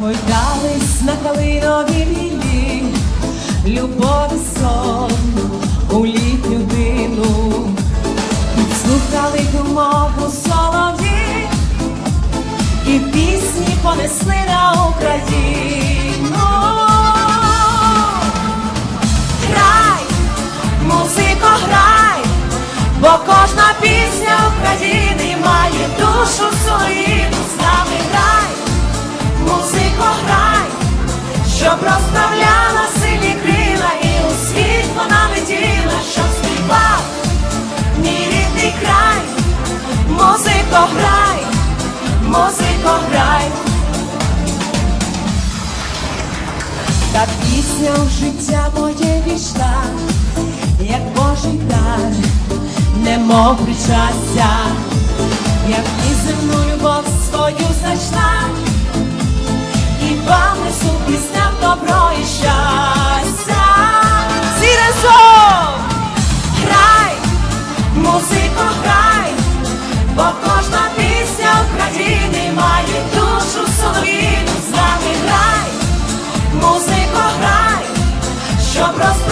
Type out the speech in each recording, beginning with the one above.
Гойдались на калиновій любов і сон у літню дину, слухали думок у солов'ї, і пісні понесли щоб розправляла силі крила і у світ вона летіла, щоб співав мій рідний край, музико грай, музико грай. Та пісня в життя моє війшла, як Божий дар, немов причастя, як неземну любов музико, кохай, бо кожна пісня України має душу солов'їну. З нами грай, музико, грай, щоб розправляла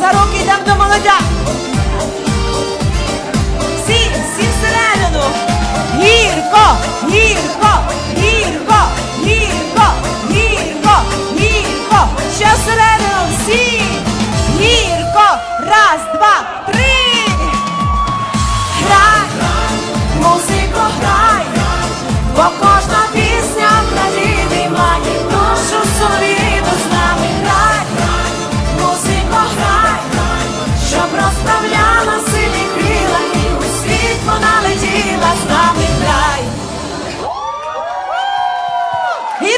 за руки йдемо до молодя. Всі, всі всередину. Гірко, гірко, гірко, гірко, гірко, гірко. Ще всередину всі. Гірко. Раз, два,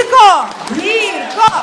Гірко! Гірко!